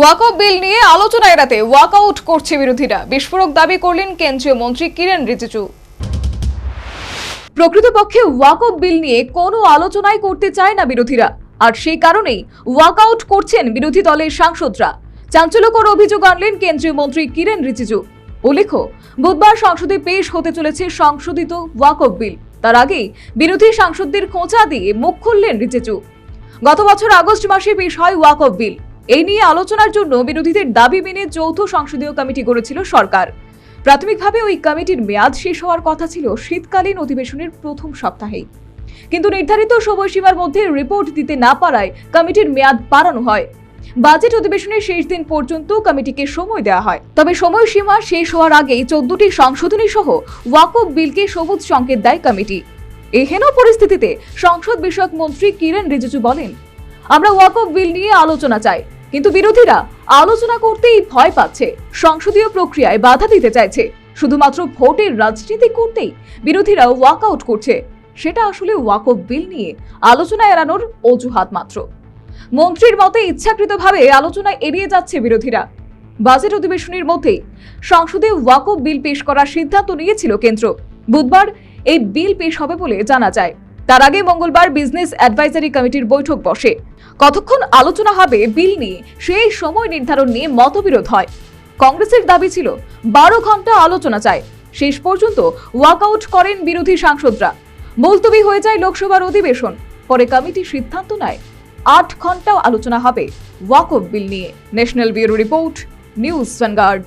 ওয়াকআপ বিল নিয়ে আলোচনা এড়াতে ওয়াকআউট করছে বিরোধীরা। বিস্ফোরক দাবি করলেন কেন্দ্রীয় মন্ত্রী কিরেন রিজিজু। প্রকৃতপক্ষে ওয়াকআপ বিল নিয়ে কোনো আলোচনাই করতে চায় না বিরোধীরা। আর সেই কারণেই ওয়াকআউট করছেন বিরোধী দলের সাংসদরা। চাঞ্চল্যকর অভিযোগ আনলেন কেন্দ্রীয় মন্ত্রী কিরেন রিজিজু। উল্লেখ্য, বুধবার সংসদে পেশ হতে চলেছে সংশোধিত ওয়াকআপ বিল। তার আগেই বিরোধী সাংসদদের খোঁচা দিয়ে মুখ খুললেন রিজিজু। গত বছর আগস্ট মাসে পেশ হয় ওয়াকফ বিল। এই নিয়ে আলোচনার জন্য বিরোধীদের দাবি মেনে যৌথ সংসদীয় কমিটি গড়েছিল সরকার। প্রাথমিকভাবে ওই কমিটির মেয়াদ শেষ হওয়ার কথা ছিল শীতকালীন অধিবেশনের প্রথম সপ্তাহেই। কিন্তু নির্ধারিত সময়সীমার মধ্যে রিপোর্ট দিতে না পারায় কমিটির মেয়াদ বাড়ানো হয়। বাজেট অধিবেশনের শেষ দিন পর্যন্ত কমিটিকে সময় দেওয়া হয়। তবে সময়সীমা শেষ হওয়ার আগেই চোদ্দটি সংশোধনী সহ ওয়াকফ বিলকে সবুজ সংকেত দেয় কমিটি। এই হেন পরিস্থিতিতে সংসদ বিষয়ক মন্ত্রী কিরেন রিজিজু বলেন, আমরা ওয়াকফ বিল নিয়ে আলোচনা চাই। কিন্তু বিরোধীরা আলোচনা করতেই ভয় পাচ্ছে। সংসদীয় প্রক্রিয়ায় বাধা দিতে চাইছে। শুধুমাত্র ভোটের রাজনীতি করতেই বিরোধীরা ওয়াকআউট করছে। সেটা আসলে ওয়াকফ বিল নিয়ে আলোচনা এড়ানোর অজুহাত মাত্র। মন্ত্রীর মতে ইচ্ছাকৃতভাবে আলোচনা এড়িয়ে যাচ্ছে বিরোধীরা। বাজেট অধিবেশনের মধ্যেই সংসদে ওয়াকফ বিল পেশ করার সিদ্ধান্ত নিয়েছিল কেন্দ্র। বুধবার এই বিল পেশ হবে বলে জানা যায়। তার আগে মঙ্গলবার বিজনেস অ্যাডভাইজারি কমিটির বৈঠক বসে। কতক্ষণ আলোচনা হবে বিল নিয়ে, সেই সময় নির্ধারণ নিয়ে মতবিরোধ হয়। কংগ্রেসের দাবি ছিল, বারো ঘণ্টা আলোচনা চায় শেষ পর্যন্ত ওয়াকআউট করেন বিরোধী সাংসদরা। মুলতবি হয়ে যায় লোকসভার অধিবেশন। পরে কমিটি সিদ্ধান্ত নেয়, আট ঘন্টাও আলোচনা হবে ওয়াকফ বিল নিয়ে। National bureau report, News Vanguard